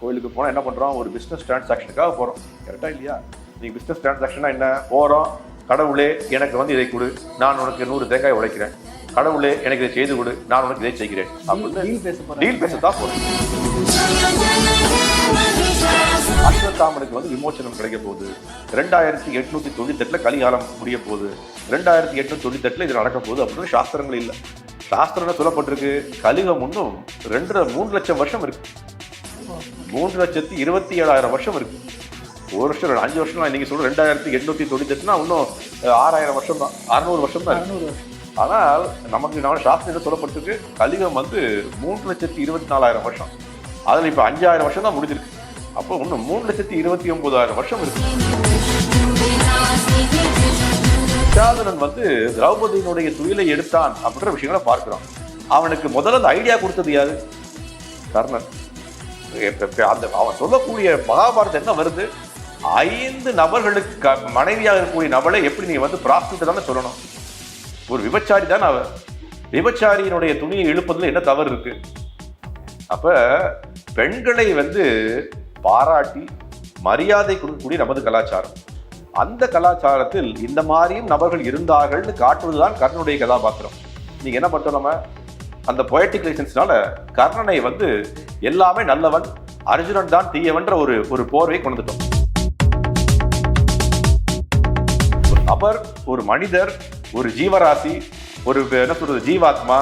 கோயிலுக்கு போனால் என்ன பண்ணுறோம் ஒரு பிஸ்னஸ் டிரான்சாக்ஷனுக்காக போகிறோம் கரெக்டாக இல்லையா? நீங்கள் பிஸ்னஸ் டிரான்சாக்ஷனா என்ன? போகிறோம் கடவுளே எனக்கு வந்து இதை கொடு. நான் உனக்கு நூறு தேங்காய் உழைக்கிறேன் கடவுளே எனக்கு இதை செய்து கொடு. நான் உனக்கு இதை செய்கிறேன். அப்படின்னு டீல் பேச போறேன் டீல் பேச தான் போகிறோம் அஸ்வத்தாமனுக்கு வந்து விமோசனம் கிடைக்க போகுது. ரெண்டாயிரத்தி எட்நூத்தி தொண்ணூத்தி எட்டுல கலிகாலம் முடிய போகுது. ரெண்டாயிரத்தி எட்நூத்தி தொண்ணூத்தி எட்டுல இது நடக்க போகுது அப்படின்னு சாஸ்திரங்கள் இல்லை. சாஸ்திரம் சொல்லப்பட்டிருக்கு. கலிகம் இன்னும் ரெண்டரை மூணு லட்சம் வருஷம் இருக்கு. மூன்று லட்சத்தி இருபத்தி ஏழாயிரம் வருஷம் இருக்கு. ஒரு வருஷம் அஞ்சு வருஷம் நீங்க சொல்ற ரெண்டாயிரத்தி எட்நூத்தி தொண்ணூத்தி எட்டுனா இன்னும் ஆறாயிரம் வருஷம் தான் அறுநூறு வருஷம். தான் ஆனால் நமக்கு நம்ம சாஸ்திரம் சொல்லப்பட்டிருக்கு? கலிகம் வந்து மூன்று லட்சத்தி இருபத்தி நாலாயிரம் வருஷம். அதில் இப்போ அஞ்சாயிரம் வருஷம் தான் முடிஞ்சிருக்கு. அப்போ இன்னும் மூணு லட்சத்தி இருபத்தி ஒன்பதாயிரம் வருஷம் இருக்கு. துச்சாதனன் வந்து திரௌபதியினுடைய துயிலை எடுத்தான் அப்படின்ற விஷயங்களை பார்க்கிறோம். அவனுக்கு முதல்ல அந்த ஐடியா கொடுத்தது யாரு? கர்ணன். அந்த அவன் சொல்லக்கூடிய மகாபாரதம் என்ன வருது? ஐந்து நபர்களுக்கு க- மனைவியாக இருக்கக்கூடிய நபரை எப்படி நீ வந்து பிராஸ்டியூட் தானே சொல்லணும்? ஒரு விபச்சாரி தானே அவர் விபச்சாரியினுடைய துணியை இழுப்பதில் என்ன தவறு இருக்கு? அப்ப பெண்களை வந்து பாராட்டி மரியாதை கொடுக்கக்கூடிய நமது கலாச்சாரம். அந்த கலாச்சாரத்தில் இந்த மாதிரியும் நபர்கள் இருந்தார்கள்னு காட்டுவதுதான் கர்ணனுடைய கதாபாத்திரம். நீங்க என்ன பண்றோம் நம்ம? அந்த பொயட்டிக் லைசன்ஸ்னால கர்ணனை வந்து எல்லாமே நல்லவன் அர்ஜுனன் தான் தீயவன்ற ஒரு ஒரு போர்வை கொண்டுட்டோம் ஒரு நபர் ஒரு மனிதர் ஒரு ஜீவராசி ஒரு என்ன சொல்றது ஜீவாத்மா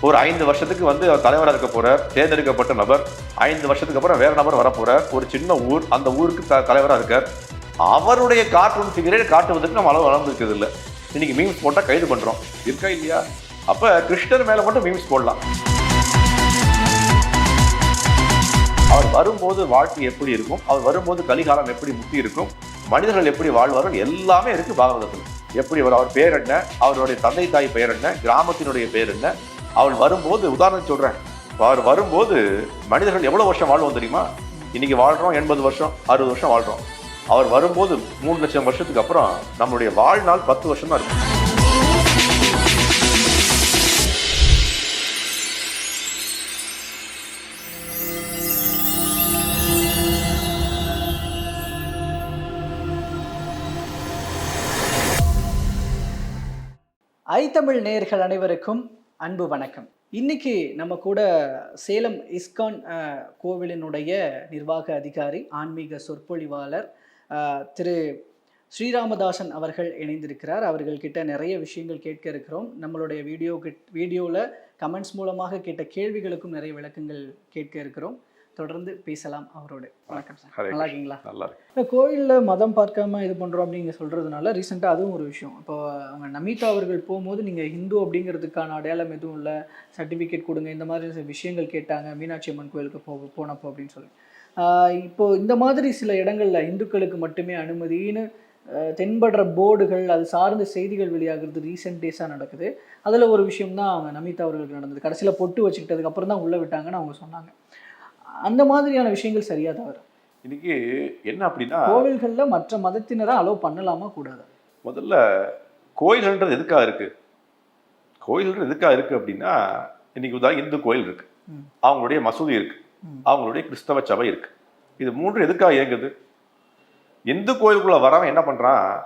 ஒரு ஐந்து வருஷத்துக்கு வந்து அவர் தலைவராக இருக்க போறார் தேர்ந்தெடுக்கப்பட்ட நபர் ஐந்து வருஷத்துக்கு அப்புறம் வேற நபர் வர போறார் ஒரு சின்ன ஊர் அந்த ஊருக்கு த- தலைவராக இருக்கார். அவருடைய கார்ட்டூன் ஃபிகரே காட்டுவதற்கு நம்ம அளவு வளர்ந்துருக்கிறது இல்லை. இன்னைக்கு மீம்ஸ் போட்டால் கைது பண்ணுறோம் இருக்கா இல்லையா? அப்போ கிருஷ்ணர் மேலே மட்டும் மீம்ஸ் போடலாம். அவர் வரும்போது வாழ்க்கை எப்படி இருக்கும்? அவர் வரும்போது கலிகாலம் எப்படி முத்தி இருக்கும்? மனிதர்கள் எப்படி வாழ்வார்கள்? எல்லாமே இருக்கு பாகவதத்தில். எப்படி அவர் அவர் பேர் என்ன? அவருடைய தந்தை தாய் பெயர் என்ன? கிராமத்தினுடைய பேர் என்ன? அவள் வரும்போது உதாரணம் சொல்கிறேன் அவர் வரும்போது மனிதர்கள் எவ்வளோ வருஷம் வாழ்வோம் தெரியுமா? இன்றைக்கி வாழ்கிறோம் எண்பது வருஷம் அறுபது வருஷம் வாழ்கிறோம் அவர் வரும்போது மூணு லட்சம் வருஷத்துக்கு அப்புறம் நம்மளுடைய வாழ்நாள் பத்து வருஷம் தான் இருக்கும். ஐ தமிழ் நேயர்கள் அனைவருக்கும் அன்பு வணக்கம். இன்னைக்கு நம்ம கூட சேலம் இஸ்கான் கோவிலினுடைய நிர்வாக அதிகாரி ஆன்மீக சொற்பொழிவாளர் திரு ஸ்ரீராமதாசன் அவர்கள் இணைந்திருக்கிறார். அவர்கள்கிட்ட நிறைய விஷயங்கள் கேட்க இருக்கிறோம். நம்மளுடைய வீடியோ வீடியோவில் கமெண்ட்ஸ் மூலமாக கேட்ட கேள்விகளுக்கும் நிறைய விளக்கங்கள் கேட்க இருக்கிறோம். தொடர்ந்து பேசலாம் அவரோடு. வணக்கம் சார். நல்லா இருக்கீங்களா நல்லா இப்போ கோயிலில் மதம் பார்க்காம இது பண்ணுறோம் அப்படிங்க சொல்கிறதுனால ரீசெண்டாக அதுவும் ஒரு விஷயம். இப்போ அவங்க நமிதா அவர்கள் போகும்போது நீங்கள் ஹிந்து அப்படிங்கிறதுக்கான அடையாளம் எதுவும் இல்லை. சர்டிஃபிகேட் கொடுங்க இந்த மாதிரி சில விஷயங்கள் கேட்டாங்க. மீனாட்சி அம்மன் கோயிலுக்கு போ போனப்போ அப்படின்னு சொல்லி. இப்போ இந்த மாதிரி சில இடங்கள்ல இந்துக்களுக்கு மட்டுமே அனுமதின்னு தென்படுற போர்டுகள் அது சார்ந்த செய்திகள் வெளியாகிறது ரீசெண்ட் டேஸாக நடக்குது. அதில் ஒரு விஷயம் தான் அவங்க நமிதா அவர்களுக்கு நடந்தது. கடைசியில் பொட்டு வச்சுக்கிட்டதுக்கு அப்புறம் தான் உள்ளே விட்டாங்கன்னு அவங்க சொன்னாங்க. அந்த மாதிரியான விஷயங்கள் சரியா தவறு. இன்னைக்கு என்ன அப்படின்னா கோவில்கள்ல மற்ற மதத்தினரை அலோவ் பண்ணலாமா கூடாது? முதல்ல கோயில்ன்றது எதுக்காக இருக்கு? கோயில்ன்றது எதுக்காக இருக்கு அப்படின்னா இன்னைக்கு உதாரணம் இந்து கோயில் இருக்கு. ம். அவங்களுடைய மசூதி இருக்கு. ம். அவங்களுடைய கிறிஸ்தவ சபை இருக்கு. இது மூன்று எதுக்காக இயங்குது? இந்து கோயிலுக்குள்ள வரவன் என்ன பண்றான்?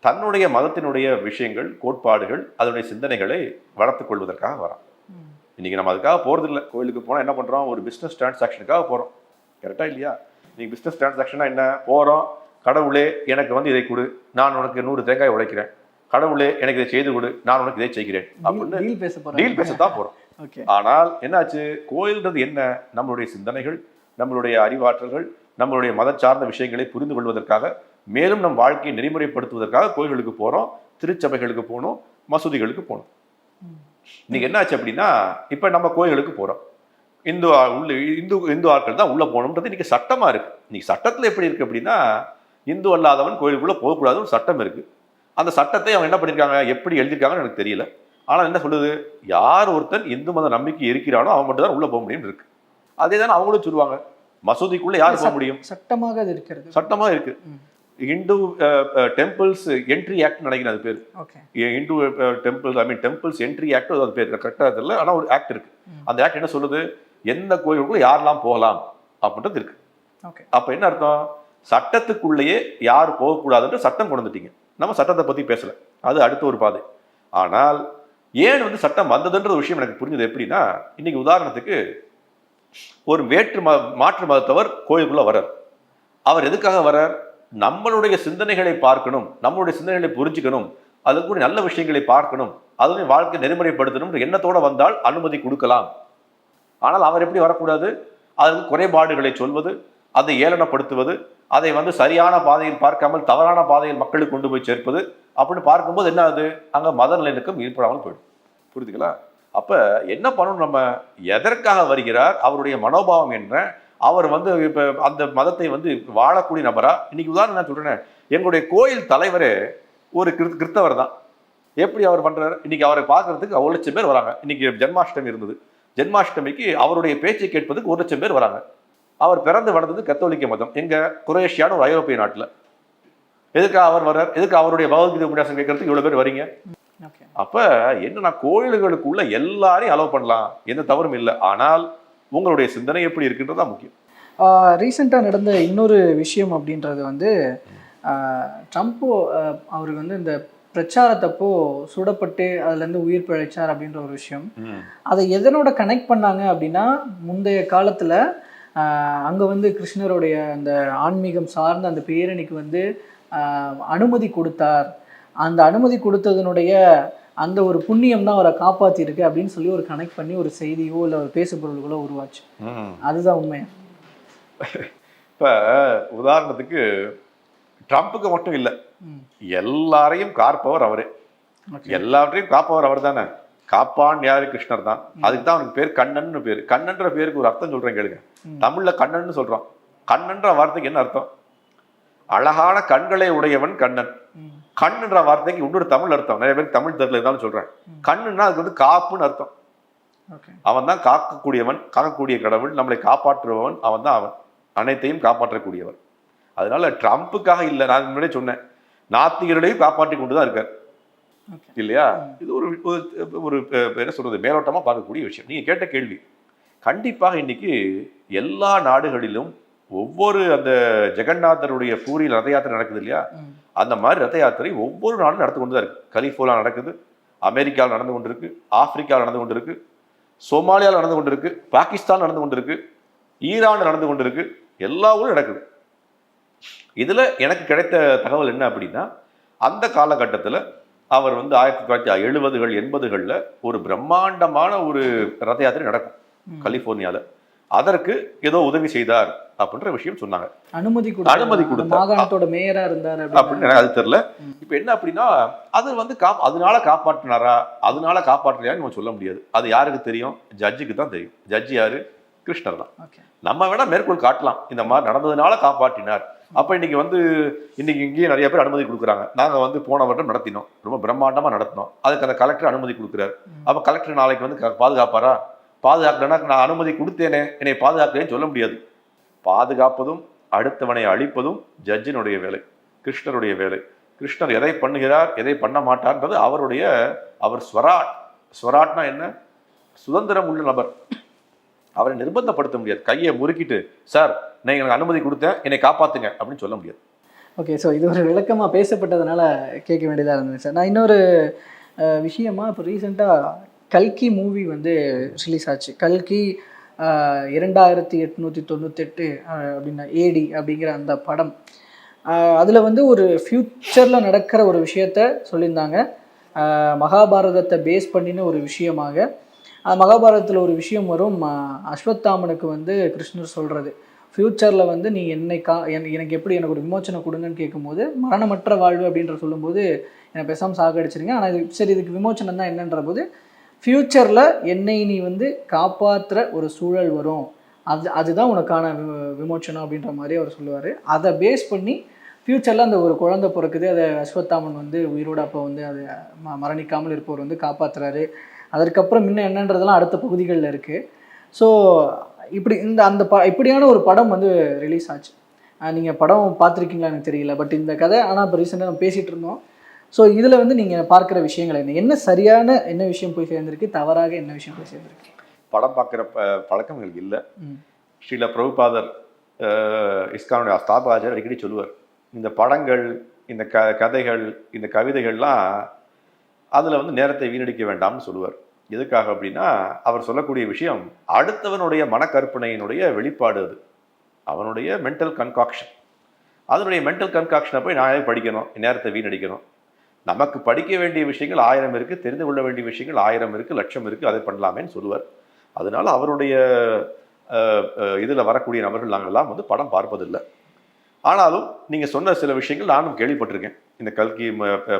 தன்னுடைய மதத்தினுடைய விஷயங்கள் கோட்பாடுகள் அதனுடைய சிந்தனைகளை வளர்த்துக் கொள்வதற்காக வரான். இன்னைக்கு நம்ம அதுக்காக போறது இல்ல கோயிலுக்கு போனா என்ன பண்றோம்? ஒரு பிசினஸ் டிரான்சாக்ஷனுக்காக போறோம். கரெக்டா இல்லையா? நீங்க பிசினஸ் டிரான்சாக்ஷனா என்ன? போறோம். கடவுளே எனக்கு வந்து இதை கொடு. நான் உனக்கு நூறு தேங்காய் உடைக்கிறேன். கடவுளே எனக்கு இதை செய்து கொடு. நான் உனக்கு இதை செய்கிறேன். அப்படின்னு டீல் பேச போறேன் டீல் பேசத்தான் போறோம். ஓகே ஆனால் என்னாச்சு? கோயில்ன்றது என்ன? நம்மளுடைய சிந்தனைகள் நம்மளுடைய அறிவாற்றல்கள் நம்மளுடைய மத சார்ந்த விஷயங்களை புரிந்து கொள்வதற்காக மேலும் நம் வாழ்க்கையை நெறிமுறைப்படுத்துவதற்காக கோயில்களுக்கு போறோம் திருச்சபைகளுக்கு போகணும் மசூதிகளுக்கு போகணும் இன்னைக்கு என்னாச்சு அப்படின்னா இப்ப நம்ம கோயில்களுக்கு போறோம். இந்து உள்ள இந்து இந்து ஆட்கள் தான் உள்ள போகணுன்றது இன்னைக்கு சட்டமா இருக்கு. இன்னைக்கு சட்டத்துல எப்படி இருக்கு அப்படின்னா இந்து அல்லாதவன் கோயிலுக்குள்ள போகக்கூடாதுன்னு சட்டம் இருக்கு. அந்த சட்டத்தை அவங்க என்ன பண்ணிருக்காங்க எப்படி எழுதியிருக்காங்கன்னு எனக்கு தெரியல. ஆனா என்ன சொல்லுது? யார் ஒருத்தன் இந்து மத நம்பிக்கை இருக்கிறானோ அவன் மட்டும் தான் உள்ள போக முடியும்னு இருக்கு. அதே தானே அவங்களும் சொல்லுவாங்க. மசூதிக்குள்ள யார் போக முடியும்? சட்டமாக அது இருக்கிறது. சட்டமா இருக்கு. ம். இந்து டெம்பிள்ஸ் என்ட்ரி ஆக்ட் நினைக்கிறேன் அது பேர். Okay Hindu temples I mean temples entry act அது பேர். கரெக்டாக தெரியல. ஆனால் ஒரு ஆக்ட் இருக்கு. அந்த ஆக்ட் என்ன சொல்லுது? எந்த கோயிலுக்குள்ள யாரெல்லாம் போகலாம்? அப்படின்றது இருக்கு. ஓகே அப்ப என்ன அர்த்தம்? சட்டத்துக்குள்ளேயே யார் போகக்கூடாதுன்ற சட்டம் கொண்டு வந்துட்டீங்க. நம்ம சட்டத்தை பத்தி பேசல. அது அடுத்த ஒரு பாதை. ஆனால் ஏன் வந்து சட்டம் வந்ததுன்ற ஒரு விஷயம் எனக்கு புரிஞ்சது எப்படின்னா இன்னைக்கு உதாரணத்துக்கு ஒரு வேற்று ம மாற்று மதத்தவர் கோயிலுக்குள்ள வர்றார். அவர் எதுக்காக வர்றார்? நம்மளுடைய சிந்தனைகளை பார்க்கணும் நம்மளுடைய சிந்தனைகளை புரிஞ்சுக்கணும் அதுக்கு கூட நல்ல விஷயங்களை பார்க்கணும் அதுவும் வாழ்க்கை நெறிமுறைப்படுத்தணும்ன்ற எண்ணத்தோட வந்தால் அனுமதி கொடுக்கலாம். ஆனால் அவர் எப்படி வரக்கூடாது? அதற்கு குறைபாடுகளை சொல்வது அதை ஏளனப்படுத்துவது அதை வந்து சரியான பாதையில் பார்க்காமல் தவறான பாதையில் மக்களுக்கு கொண்டு போய் சேர்ப்பது அப்படின்னு பார்க்கும்போது என்ன ஆகுது? அங்கே மத நிலைக்கும் ஈடுபடாமல் போயிடும். புரியுதுங்களா? அப்போ என்ன பண்ணணும் நம்ம? எதற்காக வருகிறார்? அவருடைய மனோபாவம் என்ன? அவர் வந்து இப்ப அந்த மதத்தை வந்து வாழக்கூடிய நபரா? இன்னைக்கு உதாரணம் நான் சொல்றேன். எங்களுடைய கோயில் தலைவரே ஒரு கிறிஸ்த- கிறிஸ்தவர் தான். எப்படி அவர் பண்றாரு? இன்னைக்கு அவரை பார்க்கறதுக்கு ஒரு லட்சம் பேர் வராங்க. இன்னைக்கு ஜென்மாஷ்டமி இருந்தது. ஜென்மாஷ்டமிக்கு அவருடைய பேச்சை கேட்பதுக்கு ஒரு லட்சம் பேர் வராங்க. அவர் பிறந்து வளர்ந்தது கத்தோலிக்க மதம். எங்க குரேஷியான ஒரு ஐரோப்பிய நாட்டுல. எதுக்கு அவர் வர்றார்? எதுக்கு அவருடைய பகவத்கீதை உபன்யாசம் கேட்கறதுக்கு இவ்வளவு பேர் வரீங்க? ஓகே அப்ப என்னன்னா கோயில்களுக்குள்ள எல்லாரையும் அலோவ் பண்ணலாம். எந்த தவறும் இல்லை. ஆனால் உங்களுடைய சிந்தனை எப்படி இருக்குன்றது முக்கியம். ரீசெண்டாக நடந்த இன்னொரு விஷயம் அப்படின்றது வந்து ட்ரம்ப்போ அவருக்கு வந்து இந்த பிரச்சாரத்தப்போ சுடப்பட்டு அதுலேருந்து உயிர் பிழைச்சார் அப்படின்ற ஒரு விஷயம். அதை எதனோட கனெக்ட் பண்ணாங்க அப்படின்னா முந்தைய காலத்தில் அங்கே வந்து கிருஷ்ணருடைய அந்த ஆன்மீகம் சார்ந்த அந்த பேரணிக்கு வந்து ஆஹ், அனுமதி கொடுத்தார். அந்த அனுமதி கொடுத்ததனுடைய அந்த ஒரு புண்ணியம் தான் அவரை காப்பாற்றிருக்கு அப்படின்னு சொல்லி ஒரு கனெக்ட் பண்ணி ஒரு செய்தியோ இல்லை ஒரு பேசு பொருள்களோ உருவாச்சு. அதுதான் உண்மை. இப்ப உதாரணத்துக்கு ட்ரம்ப்புக்கு மட்டும் இல்லை. எல்லாரையும் காப்பவர் அவரே. எல்லாவற்றையும் காப்பவர் அவர் தானே. காப்பான் யாரு? கிருஷ்ணர் தான். அதுக்கு தான் அவனுக்கு பேர் கண்ணன் பேர். கண்ணன்ற பேருக்கு ஒரு அர்த்தம் சொல்றேன் கேளுங்க. தமிழ்ல கண்ணன்னு சொல்றோம். கண்ணன்ற வார்த்தைக்கு என்ன அர்த்தம்? அழகான கண்களை உடையவன் கண்ணன். கண்ணுன்ற வார்த்தைக்கு இன்னொரு தமிழ் அர்த்தம். நிறைய பேருக்கு தமிழ் தெரியல இருந்தாலும் சொல்றேன். கண்ணுன்னா அதுக்கு வந்து காப்புன்னு அர்த்தம். அவன் தான் காக்கக்கூடியவன் காக்கக்கூடிய கடவுள் நம்மளை காப்பாற்றுபவன் அவன் தான் அவன். அனைத்தையும் காப்பாற்றக்கூடியவன். அதனால ட்ரம்ப்புக்காக இல்லை நான் முன்னாடியே சொன்னேன். நாத்திகர்களையும் காப்பாற்றி கொண்டு தான் இருக்கார் இல்லையா? இது ஒரு ஒரு- என்ன சொல்றது மேலோட்டமா பார்க்கக்கூடிய விஷயம். நீங்க கேட்ட கேள்வி கண்டிப்பாக இன்னைக்கு எல்லா நாடுகளிலும் ஒவ்வொரு அந்த ஜெகநாதருடைய பூரியில் ரத யாத்திரை நடக்குது இல்லையா. அந்த மாதிரி ரத யாத்திரை ஒவ்வொரு நாடும் நடந்து கொண்டு தான் இருக்கு. கலிஃபோர்னியா நடக்குது அமெரிக்காவில் நடந்து கொண்டிருக்கு ஆப்பிரிக்காவில் நடந்து கொண்டிருக்கு சோமாலியாவில் நடந்து கொண்டிருக்கு பாகிஸ்தான் நடந்து கொண்டிருக்கு ஈரான் நடந்து கொண்டிருக்கு எல்லா ஊரும் நடக்குது. இதுல எனக்கு கிடைத்த தகவல் என்ன அப்படின்னா அந்த காலகட்டத்தில் அவர் வந்து ஆயிரத்தி தொள்ளாயிரத்தி எழுபதுகள் எண்பதுகளில் ஒரு பிரம்மாண்டமான ஒரு ரத யாத்திரை நடக்கும். ம். அதற்கு ஏதோ உதவி செய்தார் அப்படின்ற விஷயம் சொன்னாங்க. அனுமதி அனுமதி அந்த கொடுத்தார். மாகாணத்தோட மேயரா இருந்தார் அப்படின்னு? அது தெரியல. இப்போ என்ன அப்படின்னா அது வந்து கா அதனால காப்பாற்றினாரா? அதனால காப்பாற்றலையான்னு நம்ம சொல்ல முடியாது. அது யாருக்கு தெரியும்? ஜட்ஜுக்கு தான் தெரியும். ஜட்ஜி யாரு? கிருஷ்ணர் தான். நம்ம வேணா மேற்கோள் காட்டலாம். இந்த மாதிரி நடந்ததுனால காப்பாற்றினார். அப்ப இன்னைக்கு வந்து இன்னைக்கு இங்கேயே நிறைய பேர் அனுமதி கொடுக்குறாங்க. நாங்க வந்து போன வருடம் நடத்தினோம். ரொம்ப பிரம்மாண்டமா நடத்தினோம். அதுக்கு அந்த கலெக்டர் அனுமதி கொடுக்குறாரு. அப்ப கலெக்டர் நாளைக்கு வந்து பாதுகாப்பாரா? பாதுகாக்கலன்னா நான் அனுமதி கொடுத்தேனே என்னை பாதுகாக்கலன்னு சொல்ல முடியாது. பாதுகாப்பதும் அடுத்தவனை அழிப்பதும் ஜட்ஜினுடைய வேலை கிருஷ்ணருடைய வேலை. கிருஷ்ணர் எதை பண்ணுகிறார் எதை பண்ண மாட்டார்ன்றது அவருடைய அவர் ஸ்வராட். ஸ்வராட்னா என்ன? சுதந்திரம் உள்ள நபர். அவரை நிர்பந்தப்படுத்த முடியாது. கையை முறுக்கிட்டு சார் நான் எனக்கு அனுமதி கொடுத்தேன் என்னை காப்பாத்துங்க அப்படின்னு சொல்ல முடியாது. ஓகே ஸோ இது ஒரு விளக்கமாக பேசப்பட்டதுனால கேட்க வேண்டியதாக இருந்தது சார். நான் இன்னொரு விஷயமா இப்போ ரீசெண்டாக கல்கி மூவி வந்து ரிலீஸ் ஆச்சு. கல்கி இரண்டாயிரத்தி எட்நூற்றி தொண்ணூத்தெட்டு அப்படின்னா ஏடி அப்படிங்கிற அந்த படம். அதில் வந்து ஒரு ஃப்யூச்சரில் நடக்கிற ஒரு விஷயத்த சொல்லியிருந்தாங்க. மகாபாரதத்தை பேஸ் பண்ணின ஒரு விஷயமாக. மகாபாரதத்தில் ஒரு விஷயம் வரும். அஸ்வத்தாமனுக்கு வந்து கிருஷ்ணர் சொல்கிறது ஃப்யூச்சரில் வந்து நீ என்னை கா என் எனக்கு எப்படி எனக்கு ஒரு விமோச்சனை கொடுங்கன்னு கேட்கும்போது மரணமற்ற வாழ்வு அப்படின்ற சொல்லும்போது என்னை பேசாமல் சாகடிச்சிருங்க. ஆனால் இது சரி இதுக்கு விமோச்சனம் தான் என்னன்ற போது ஃப்யூச்சரில் என்னை நீ வந்து காப்பாற்றுற ஒரு சூழல் வரும். அது அதுதான் உனக்கான விமோச்சனம் அப்படின்ற மாதிரி அவர் சொல்லுவார். அதை பேஸ் பண்ணி ஃப்யூச்சரில் அந்த ஒரு குழந்தை பிறக்குது. அதை அஸ்வத்தாமன் வந்து உயிரோட அப்போ வந்து அதை ம மரணிக்காமல் இருப்பவர் வந்து காப்பாற்றுறாரு அதற்கப்புறம் முன்ன என்னன்றதெல்லாம் அடுத்த பகுதிகளில் இருக்குது ஸோ இப்படி இந்த அந்த ப இப்படியான ஒரு படம் வந்து ரிலீஸ் ஆச்சு. நீங்கள் படம் பார்த்துருக்கீங்களா எனக்கு தெரியல. பட் இந்த கதை ஆனால் இப்போ ரீசெண்டாக நம்ம பேசிகிட்டு இருந்தோம். ஸோ இதில் வந்து நீங்கள் பார்க்குற விஷயங்கள் என்ன? என்ன சரியான என்ன விஷயம் போய் சேர்ந்துருக்கு? தவறாக என்ன விஷயம் போய் சேர்ந்துருக்கு? படம் பார்க்குற ப பழக்கம் எங்களுக்கு இல்லை ஸ்ரீல பிரபுபாதர் இஸ்கானுடைய ஸ்தாபாஜர் அடிக்கடி சொல்லுவார். இந்த படங்கள் இந்த க கதைகள் இந்த கவிதைகள்லாம் அதில் வந்து நேரத்தை வீணடிக்க வேண்டாம்னு சொல்லுவார். எதுக்காக அப்படின்னா அவர் சொல்லக்கூடிய விஷயம் அடுத்தவனுடைய மனக்கற்பனையினுடைய வெளிப்பாடு அது. அவனுடைய மென்டல் கன்காக்ஷன் அதனுடைய மென்டல் கன்காக்ஷனை போய் நான் படிக்கணும் நேரத்தை வீணடிக்கணும். நமக்கு படிக்க வேண்டிய விஷயங்கள் ஆயிரம் இருக்குது தெரிந்து கொள்ள வேண்டிய விஷயங்கள் ஆயிரம் இருக்குது லட்சம் இருக்குது அதை பண்ணலாமேன்னு சொல்லுவார். அதனால அவருடைய இதில் வரக்கூடிய நபர்கள் நாங்கள்லாம் வந்து படம் பார்ப்பதில்லை. ஆனாலும் நீங்கள் சொன்ன சில விஷயங்கள் நானும் கேள்விப்பட்டிருக்கேன். இந்த கல்கி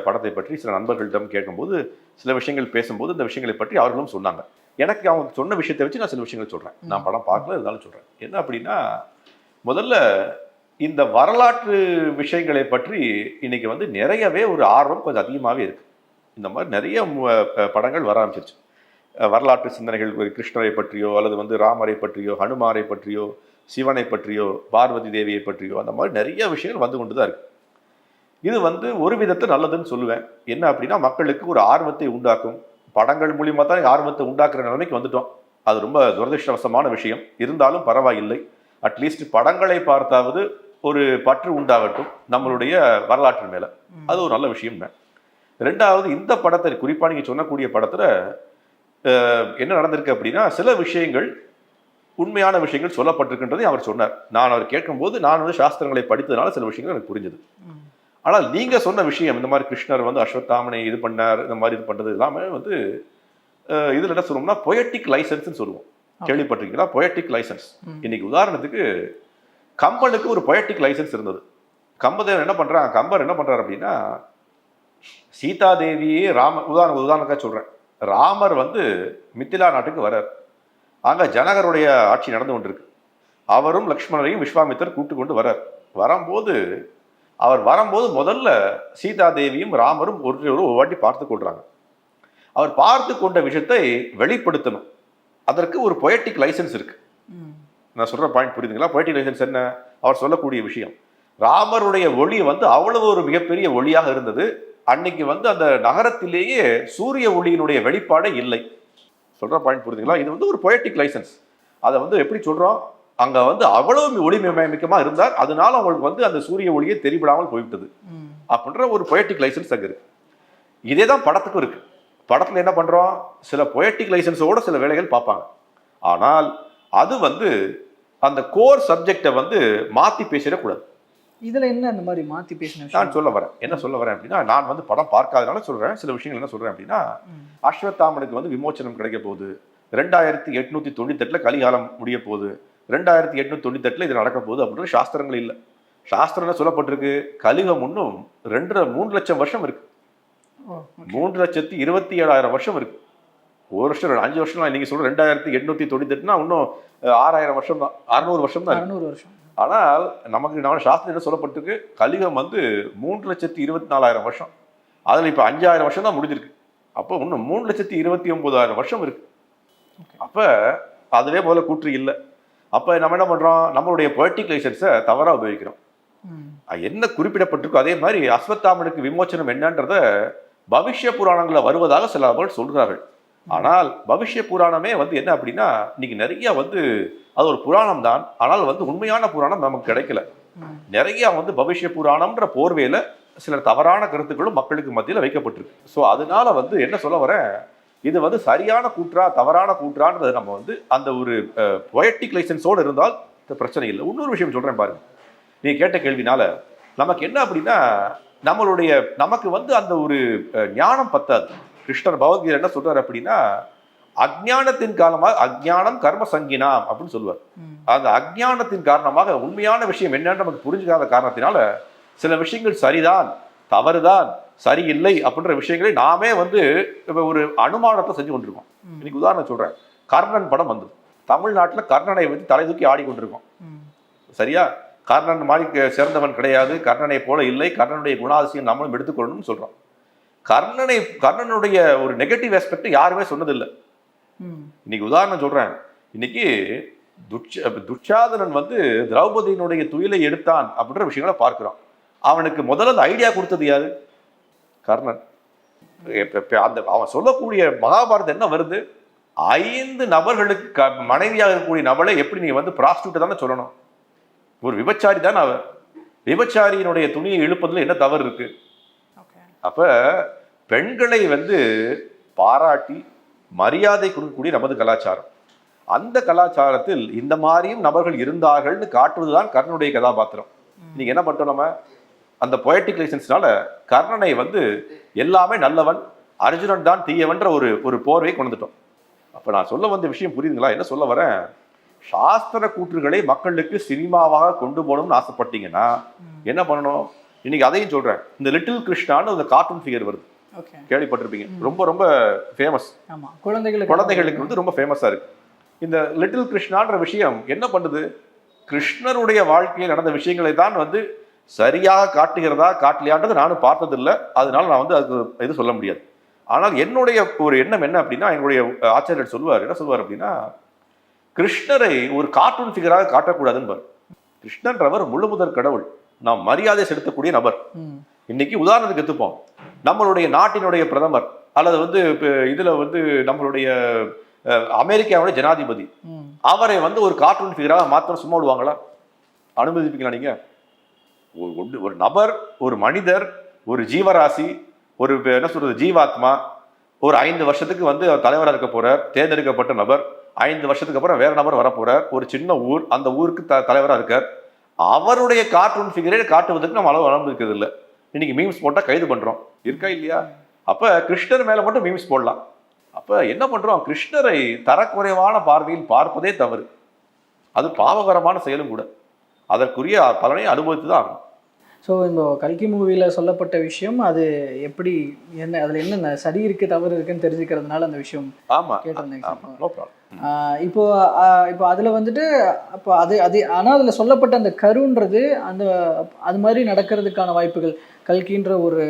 படத்தை பற்றி சில நண்பர்களிடம் கேட்கும்போது சில விஷயங்கள் பேசும்போது இந்த விஷயங்களை பற்றி அவர்களும் சொன்னாங்க. எனக்கு அவங்க சொன்ன விஷயத்தை வச்சு நான் சில விஷயங்கள் சொல்கிறேன் நான் படம் பார்க்கல இருந்தாலும் சொல்கிறேன் என்ன அப்படின்னா முதல்ல இந்த வரலாற்று விஷயங்களை பற்றி இன்னைக்கு வந்து நிறையவே ஒரு ஆர்வம் கொஞ்சம் அதிகமாகவே இருக்கு. இந்த மாதிரி நிறைய படங்கள் வர ஆரம்பிச்சிருச்சு. வரலாற்று சிந்தனைகள் கிருஷ்ணரை பற்றியோ அல்லது வந்து ராமரை பற்றியோ ஹனுமாரை பற்றியோ சிவனை பற்றியோ பார்வதி தேவியை பற்றியோ அந்த மாதிரி நிறைய விஷயங்கள் வந்து கொண்டு தான் இருக்கு. இது வந்து ஒரு விதத்தை நல்லதுன்னு சொல்லுவேன். என்ன அப்படின்னா மக்களுக்கு ஒரு ஆர்வத்தை உண்டாக்கும். படங்கள் மூலியமாக தான் ஆர்வத்தை உண்டாக்குற நிலைமைக்கு வந்துட்டோம். அது ரொம்ப துரதிருஷ்டவசமான விஷயம். இருந்தாலும் பரவாயில்லை. அட்லீஸ்ட் படங்களை பார்த்தாவது ஒரு பற்று உண்டாகட்டும் நம்மளுடைய வரலாற்று மேல. அது ஒரு நல்ல விஷயம் தான். ரெண்டாவது இந்த படத்தை குறிப்பா நீங்க சொன்னக்கூடிய படத்துல என்ன நடந்திருக்கு அப்படின்னா சில விஷயங்கள் உண்மையான விஷயங்கள் சொல்லப்பட்டிருக்கின்றதை அவர் சொன்னார். நான் அவர் கேட்கும்போது நான் வந்து சாஸ்திரங்களை படித்ததுனால சில விஷயங்கள் எனக்கு புரிஞ்சுது. ஆனால் நீங்க சொன்ன விஷயம் இந்த மாதிரி கிருஷ்ணர் வந்து அஸ்வத்தாமனை இது பண்ணார் இந்த மாதிரி இது பண்றது எல்லாமே வந்து இதுல என்ன சொல்லுவோம்னா பொயட்டிக் லைசன்ஸ்னு சொல்லுவோம். கேள்விப்பட்டிருக்கீங்களா? Poetic licence. இன்னைக்கு உதாரணத்துக்கு கம்பனுக்கு ஒரு பொயட்டிக் லைசன்ஸ் இருந்தது. கம்பதேவன் என்ன பண்ணுறான் கம்பர் என்ன பண்ணுறார் அப்படின்னா சீதாதேவியே ராம உதாரணம் உதாரணக்காக சொல்கிறேன் ராமர் வந்து மித்திலா நாட்டுக்கு வரார் அங்கே ஜனகருடைய ஆட்சி நடந்து கொண்டிருக்கு. அவரும் லக்ஷ்மணரையும் விஸ்வாமித்தர் கூட்டு கொண்டு வரார் வரும்போது அவர் வரும்போது முதல்ல சீதாதேவியும் ராமரும் ஒரு ஒரு வாட்டி பார்த்து கொள்றாங்க. அவர் பார்த்து கொண்ட விஷயத்தை வெளிப்படுத்தணும். அதற்கு ஒரு பொயட்டிக் லைசன்ஸ் இருக்குது நான் சொல்கிற பாயிண்ட் புரியுதுங்களா? பொய்டிக் லைசன்ஸ் என்ன? அவர் சொல்லக்கூடிய விஷயம். ராமருடைய ஒளி வந்து அவ்வளவு ஒரு மிகப்பெரிய ஒளியாக இருந்தது. அன்னைக்கு வந்து அந்த நகரத்திலேயே சூரிய ஒளியினுடைய வெளிப்பாடே இல்லை. சொல்கிற பாயிண்ட் புரியுதுங்களா? இது வந்து ஒரு பொயட்டிக் லைசன்ஸ் அதை வந்து எப்படி சொல்கிறோம் அங்கே வந்து அவ்வளவு ஒளி இருந்தார். அதனால அவங்களுக்கு வந்து அந்த சூரிய ஒளியே தெரிவிடாமல் போய்விட்டது. அப்படின்ற ஒரு பொயட்டிக் லைசன்ஸ் அங்கே இருக்கு. இதே தான் படத்துக்கும் இருக்கு. படத்தில் என்ன பண்ணுறோம் சில பொயட்டிக் லைசன்ஸோட சில வேலைகள் பார்ப்பாங்க. ஆனால் அது வந்து அந்த கோர் சப்ஜெக்டை வந்து மாத்தி பேசிடக்கூடாது. இதுல என்ன இந்த மாதிரி மாத்தி பேசின நான் சொல்ல வரேன். என்ன சொல்ல வரேன் அப்படின்னா நான் வந்து படம் பார்க்காதனால சொல்றேன். சில விஷயங்கள் என்ன சொல்றேன் அப்படின்னா. அஸ்வத்தாமனுக்கு வந்து விமோச்சனம் கிடைக்க போகுது. ரெண்டாயிரத்தி எட்நூத்தி தொண்ணூத்தெட்டுல கலிகாலம் முடிய போகுது. ரெண்டாயிரத்தி எட்நூத்தி தொண்ணூத்தெட்டுல இது நடக்க போகுது அப்படின்ற சாஸ்திரங்கள் இல்லை. சாஸ்திரம் என்ன சொல்லப்பட்டிருக்கு? கலிகம் இன்னும் ரெண்டரை மூணு லட்சம் வருஷம் இருக்கு. ஓ, மூன்று லட்சத்தி இருபத்தி ஏழாயிரம் வருஷம் இருக்கு. ஒரு வருஷம் ரெண்டு- அஞ்சு வருஷம் நீங்க சொல்ற ரெண்டாயிரத்தி எட்நூத்தி தொண்ணூத்தெட்டுனா இன்னும் ஆறாயிரம் வருஷம் தான். அறுநூறு வருஷம் தான். அறுநூறு வருஷம். ஆனால் நமக்கு நம்ம சாஸ்திரம் என்ன சொல்லப்பட்டிருக்கு? கலிகம் வந்து மூன்று லட்சத்தி இருபத்தி நாலாயிரம் வருஷம். அதுல இப்ப அஞ்சாயிரம் வருஷம் தான் முடிஞ்சிருக்கு. அப்போ இன்னும் மூணு லட்சத்தி இருபத்தி ஒன்பதாயிரம் வருஷம் இருக்கு. அப்ப அதுவே முதல்ல கூற்று இல்லை. அப்ப நம்ம என்ன பண்றோம்? நம்மளுடைய பொலிட்டிக் லைசன்ஸை தவறா உபயோகிக்கிறோம். என்ன குறிப்பிடப்பட்டிருக்கோ அதே மாதிரி அஸ்வத்தாமனுக்கு விமோச்சனம் என்னன்றத பவிஷ்ய புராணங்களில் வருவதாக சில நபர்கள் சொல்கிறார்கள் ஆனால் பவிஷ்ய புராணமே வந்து என்ன அப்படின்னா இன்னைக்கு நிறைய வந்து அது ஒரு புராணம் தான் ஆனால் வந்து உண்மையான புராணம் நமக்கு கிடைக்கல. நிறைய வந்து பவிஷ்ய புராணம்ன்ற போர்வையில சில தவறான கருத்துக்களும் மக்களுக்கு மத்தியில் வைக்கப்பட்டிருக்கு. ஸோ அதனால வந்து என்ன சொல்ல வரேன்? இது வந்து சரியான கூற்றா தவறான கூற்றான்றதை நம்ம வந்து அந்த ஒரு பொயட்டிக் லைசன்ஸோடு இருந்தால் இந்த பிரச்சனை இல்லை. இன்னொரு விஷயம் சொல்கிறேன் பாருங்க. நீ கேட்ட கேள்வினால நமக்கு என்ன அப்படின்னா நம்மளுடைய நமக்கு வந்து அந்த ஒரு ஞானம் பத்தாது. கிருஷ்ணர் பகவத்கீதை என்ன சொல்றாரு அப்படின்னா அஜ்ஞானத்தின் காரணமாக அஜ்ஞானம் கர்ம சங்கினாம் அப்படின்னு சொல்லுவார். அந்த அஜ்ஞானத்தின் காரணமாக உண்மையான விஷயம் என்னன்னு நமக்கு புரிஞ்சுக்காத காரணத்தினால சில விஷயங்கள் சரிதான் தவறுதான் சரியில்லை அப்படின்ற விஷயங்களை நாமே வந்து இப்ப ஒரு அனுமானத்தை செஞ்சு கொண்டிருக்கோம். இன்னைக்கு உதாரணம் சொல்றேன். கர்ணன் படம் வந்தது. தமிழ்நாட்டுல கர்ணனை வந்து தலை தூக்கி ஆடிக்கொண்டிருக்கோம். சரியா? கர்ணன் மாதிரி சிறந்தவன் கிடையாது கர்ணனை போல இல்லை கர்ணனுடைய குணாதிசயம் நம்மளும் எடுத்துக்கொள்ளணும்னு சொல்றோம். கர்ணனை கர்ணனுடைய ஒரு நெகட்டிவ் ஆஸ்பெக்ட் யாருமே சொன்னதில்லை. இன்னைக்கு உதாரணம் சொல்றேன். இன்னைக்கு துட்ச துச்சாதனன் வந்து திரௌபதியினுடைய துயிலை எடுத்தான் அப்படின்ற விஷயங்களை பார்க்கிறோம். அவனுக்கு முதல்ல அந்த ஐடியா கொடுத்தது யாரு? கர்ணன். அந்த அவன் சொல்லக்கூடிய மகாபாரதம் என்ன வருது? ஐந்து நபர்களுக்கு மனைவியாக இருக்கக்கூடிய நபரை எப்படி நீ வந்து ப்ராஸ்டியூட்டை தானே சொல்லணும்? ஒரு விபச்சாரி தான் அவர் விபச்சாரியினுடைய துணியை இழுப்பதில் என்ன தவறு இருக்கு? ஓகே அப்ப பெண்களை வந்து பாராட்டி மரியாதை கொடுக்கக்கூடிய நமது கலாச்சாரம். அந்த கலாச்சாரத்தில் இந்த மாதிரியும் நபர்கள் இருந்தார்கள்னு காட்டுவதுதான் கர்ணனுடைய கதாபாத்திரம். நீங்க என்ன பண்ணிட்டோம் நம்ம? அந்த பொயட்டிக் லைசன்ஸ்னால கர்ணனை வந்து எல்லாமே நல்லவன் அர்ஜுனன் தான் தீயவன்ற ஒரு ஒரு போர்வை கொண்டுட்டோம் அப்ப நான் சொல்ல வந்த விஷயம் புரியுதுங்களா? என்ன சொல்ல வரேன்? சாஸ்திர கூற்றுகளை மக்களுக்கு சினிமாவாக கொண்டு போகணும்னு ஆசைப்பட்டீங்கன்னா என்ன பண்ணணும்? இன்னைக்கு அதையும் சொல்றேன். இந்த லிட்டில் கிருஷ்ணான்னு அந்த கார்ட்டூன் ஃபிகர் வருது. கேள்விப்பட்டிருப்பீங்க. ரொம்ப ரொம்ப ஃபேமஸ் குழந்தைகளுக்கு குழந்தைகளுக்கு வந்து ரொம்ப ஃபேமஸா இருக்கு. இந்த லிட்டில் கிருஷ்ணான்ற விஷயம் என்ன பண்ணுது? கிருஷ்ணருடைய வாழ்க்கையில் நடந்த விஷயங்களை தான் வந்து சரியாக காட்டுகிறதா காட்டலையான்றது நானும் பார்த்ததில்லை. அதனால நான் வந்து அதுக்கு இது சொல்ல முடியாது. ஆனால் என்னுடைய ஒரு எண்ணம் என்ன அப்படின்னா என்னுடைய ஆச்சாரியர் சொல்லுவார். என்ன சொல்லுவார் அப்படின்னா கிருஷ்ணரை ஒரு கார்ட்டூன் ஃபிகராக காட்டக்கூடாதுன்னு கிருஷ்ணன்றவர் முழு முதற் கடவுள். நாம் மரியாதை செலுத்தக்கூடிய நபர். இன்னைக்கு உதாரணத்துக்கு எடுத்துப்போம். நம்மளுடைய நாட்டினுடைய பிரதமர் அல்லது வந்து இதுல வந்து நம்மளுடைய அமெரிக்காவுடைய ஜனாதிபதி அவரை வந்து ஒரு கார்ட்டூன் ஃபிகராக மாத்திரம் சும்மா விடுவாங்களா? அனுமதிப்பீங்களா நீங்க? ஒரு ஒன்று- ஒரு நபர் ஒரு மனிதர் ஒரு ஜீவராசி ஒரு என்ன சொல்றது ஜீவாத்மா ஒரு ஐந்து வருஷத்துக்கு வந்து தலைவராக இருக்க போறார் தேர்ந்தெடுக்கப்பட்ட நபர் ஐந்து வருஷத்துக்கு அப்புறம் வேற நபர் வர போறார் ஒரு சின்ன ஊர் அந்த ஊருக்கு த தலைவராக இருக்கார். அவருடைய கார்ட்டூன் ஃபிகரே காட்டுவதற்கு நம்ம அளவு அனுமதிக்கிறது இல்லை இன்னைக்கு மீம்ஸ் போட்டால் கைது பண்ணுறோம் இருக்கா இல்லையா? அப்போ கிருஷ்ணர் மேலே மட்டும் மீம்ஸ் போடலாம். அப்போ என்ன பண்ணுறோம் கிருஷ்ணரை தரக்குறைவான பார்வையில் பார்ப்பதே தவறு. அது பாவகரமான செயலும் கூட. அதற்குரிய பலனை அனுபவித்து தான் ஆகணும். ஸோ இந்த கல்கி மூவியில் சொல்லப்பட்ட விஷயம் அது எப்படி என்ன அதில் என்ன சரி இருக்கு தவறு இருக்குன்னு தெரிஞ்சுக்கிறதுனால அந்த விஷயம் கேட்டிருந்தேன். இப்போ இப்போ அதில் வந்துட்டு அப்போ அது அது ஆனால் அதில் சொல்லப்பட்ட அந்த கருன்றது அந்த அது மாதிரி நடக்கிறதுக்கான வாய்ப்புகள். கல்கின்ற ஒரு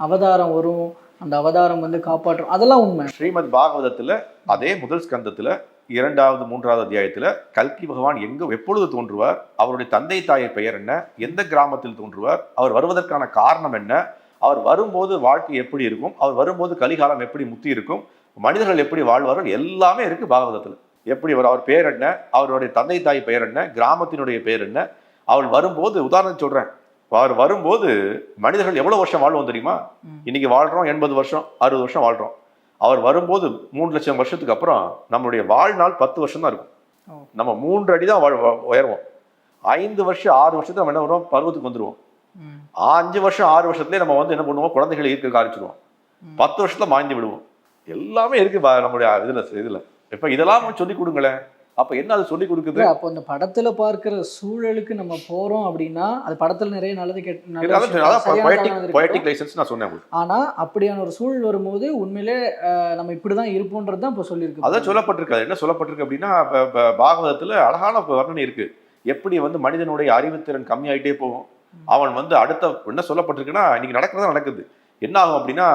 அவதாரம் வரும் அந்த அவதாரம் வந்து காப்பாற்றும் அதெல்லாம் உண்மை. ஸ்ரீமத் பாகவதத்துல அதே முதல் ஸ்கந்தத்துல இரண்டாவது மூன்றாவது அத்தியாயத்துல கல்கி பகவான் எங்க எப்பொழுது தோன்றுவார்? அவருடைய தந்தை தாயின் பெயர் என்ன? எந்த கிராமத்தில் தோன்றுவார்? அவர் வருவதற்கான காரணம் என்ன? அவர் வரும்போது வாழ்க்கை எப்படி இருக்கும்? அவர் வரும்போது கலிகாலம் எப்படி முத்தி இருக்கும்? மனிதர்கள் எப்படி வாழ்வார்கள்? எல்லாமே இருக்கு பாகவதத்துல. எப்படி அவர் அவர் பேர் என்ன? அவருடைய தந்தை தாய் பெயர் என்ன? கிராமத்தினுடைய பெயர் என்ன? அவர் வரும்போது உதாரணம் சொல்றேன். அவர் வரும்போது மனிதர்கள் எவ்வளவு வருஷம் வாழ்வோம் தெரியுமா? ம். இன்னைக்கு வாழ்றோம் எண்பது வருஷம் அறுபது வருஷம் வாழ்றோம். அவர் வரும்போது மூணு லட்சம் வருஷத்துக்கு அப்புறம் நம்மளுடைய வாழ்நாள் பத்து வருஷம் தான் இருக்கும். நம்ம மூன்று அடி தான் உயர்வோம். ஐந்து வருஷம் ஆறு வருஷத்துக்கு நம்ம என்ன வருவோம் பருவத்துக்கு வந்துருவோம். அஞ்சு வருஷம் ஆறு வருஷத்துலேயே நம்ம வந்து என்ன பண்ணுவோம்? குழந்தைகளை ஈர்க்க ஆரம்பிச்சிருவோம். பத்து வருஷத்துல மாய்ந்து விடுவோம். எல்லாமே இருக்கு நம்மளுடைய இதுல இதுல. இப்ப இதெல்லாம் சொல்லி கொடுங்களேன். அப்ப என்ன அது சொல்லி கொடுக்குது? அப்போ அந்த படத்துல பார்க்கிற சூழலுக்கு நம்ம போறோம் அப்படின்னா அது படத்துல நிறைய நல்லது கெட்ட நான் சொன்னேன் உங்களுக்கு. ஆனா அப்படியான ஒரு சூழல் வரும்போது உண்மையிலே நம்ம இப்படிதான் இருப்போம்ன்றது தான் இப்போ சொல்லியிருக்கு அதான் சொல்லப்பட்டிருக்கு அது என்ன சொல்லப்பட்டிருக்கு அப்படின்னா பாகவதத்துல அழகான வர்ணனை இருக்கு. எப்படி வந்து மனிதனுடைய அறிவுத்திறன் கம்மியாயிட்டே போகும். அவன் வந்து அடுத்த என்ன சொல்லப்பட்டிருக்குன்னா இன்னைக்கு நடக்கிறதா நடக்குது. என்ன ஆகும் அப்படின்னா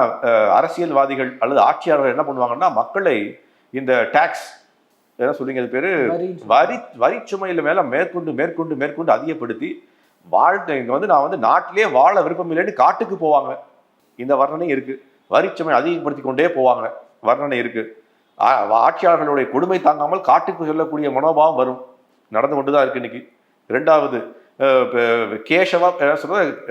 அரசியல்வாதிகள் அல்லது ஆட்சியாளர்கள் என்ன பண்ணுவாங்கன்னா மக்களை இந்த டாக்ஸ் என்ன சொல்றீங்க அது பேரு? வரி வரி வரிச்சுமையில மேல மேற்கொண்டு மேற்கொண்டு மேற்கொண்டு அதிகப்படுத்தி வாழ்க்கை இங்க வந்து நான் வந்து நாட்டிலே வாழ விருப்பம் இல்லைன்னு காட்டுக்கு போவாங்க. இந்த வர்ணனை இருக்கு. வரிச்சுமை அதிகப்படுத்தி கொண்டே போவாங்க. வர்ணனை இருக்கு. ஆ- ஆட்சியாளர்களுடைய கொடுமை தாங்காமல் காட்டுக்கு செல்லக்கூடிய மனோபாவம் வரும். நடந்து கொண்டு தான் இருக்கு இன்னைக்கு. ரெண்டாவது கேசவா என்ன சொல்றது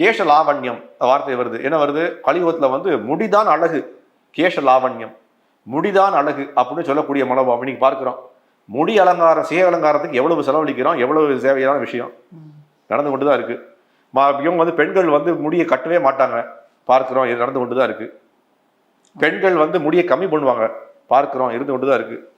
கேச லாவண்யம் வார்த்தை வருது. என்ன வருது? கலியுகத்துல வந்து முடிதான் அழகு. கேச லாவண்யம் முடிதான் அழகு அப்படின்னு சொல்லக்கூடிய மனோபாவம். இன்னைக்கு பார்க்கிறோம். முடி அலங்காரம் சிகை அலங்காரத்துக்கு எவ்வளவு செலவழிக்கிறோம் எவ்வளவு சேவையான விஷயம். நடந்து கொண்டு தான் இருக்கு. மா இவங்க வந்து பெண்கள் வந்து முடியை கட்டவே மாட்டாங்க. பார்க்கிறோம் இது நடந்து கொண்டு தான் இருக்கு. பெண்கள் வந்து முடியை கம்மி பண்ணுவாங்க. பார்க்கிறோம் இருந்து கொண்டு தான் இருக்கு.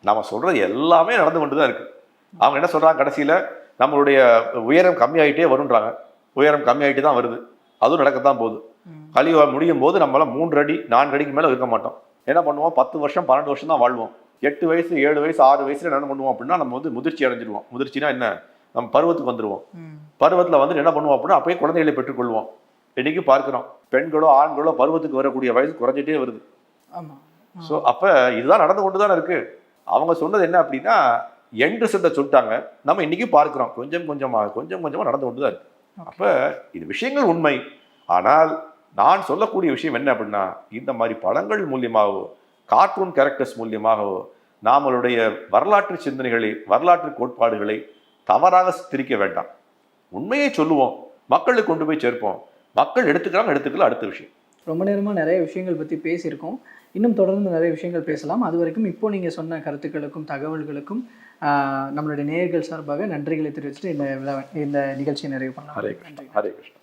நாம சொல்றது எல்லாமே நடந்து கொண்டு தான் இருக்கு. அவங்க என்ன சொல்றாங்க கடைசியில நம்மளுடைய உயரம் கம்மியாயிட்டே வருன்றாங்க உயரம் கம்மியாயிட்டு தான் வருது. அதுவும் நடக்கத்தான் போகுது. ம். கலியுகம் முடியும் போது நம்மளாம் மூன்று அடி நான்கு அடிக்கு மேல இருக்க மாட்டோம். என்ன பண்ணுவோம்? பத்து வருஷம் பன்னெண்டு வருஷம் தான் வாழ்வோம். எட்டு வயசு ஏழு வயசு ஆறு வயசுல என்ன பண்ணுவோம் அப்படின்னா நம்ம வந்து முதிர்ச்சி அடைஞ்சிருவோம். முதிர்ச்சினா என்ன? நம்ம பருவத்துக்கு வந்துருவோம். ம். பருவத்துல வந்து என்ன பண்ணுவோம் அப்படின்னா அப்பயே குழந்தைகளை பெற்றுக்கொள்வோம். இன்னைக்கு பார்க்கிறோம்? பெண்களோ ஆண்களோ பருவத்துக்கு வரக்கூடிய வயசு குறைஞ்சிட்டே வருது. ஸோ அப்ப இதுதான் நடந்து கொண்டு தானே இருக்கு. அவங்க சொன்னது என்ன அப்படின்னா எண்டு செட்ட சொல்லிட்டாங்க. நம்ம இன்னைக்கு பார்க்கிறோம். கொஞ்சம் கொஞ்சமா கொஞ்சம் கொஞ்சமா நடந்து கொண்டு தான் இருக்கு அப்ப இது விஷயங்கள் உண்மை. ஆனால் நான் சொல்லக்கூடிய விஷயம் என்ன அப்படின்னா இந்த மாதிரி படங்கள் மூலியமாகவோ கார்ட்டூன் கேரக்டர்ஸ் மூலியமாகவோ நாமளுடைய வரலாற்று சிந்தனைகளை வரலாற்று கோட்பாடுகளை தவறாக சித்தரிக்க வேண்டாம். உண்மையை சொல்லுவோம் மக்களுக்கு கொண்டு போய் சேர்ப்போம். மக்கள் எடுத்துக்கிறாங்க எடுத்துக்கல அடுத்த விஷயம். ரொம்ப நேரமாக நிறைய விஷயங்கள் பற்றி பேசியிருக்கோம். இன்னும் தொடர்ந்து நிறைய விஷயங்கள் பேசலாம். அது வரைக்கும் இப்போ நீங்கள் சொன்ன கருத்துக்களுக்கும் தகவல்களுக்கும் நம்மளுடைய நேயர்கள் சார்பாக நன்றிகளை தெரிவிச்சுட்டு இந்த விழா இந்த நிகழ்ச்சியை நிறைவு பண்ணலாம். ஹரே கிருஷ்ணா. ஹரே கிருஷ்ணா.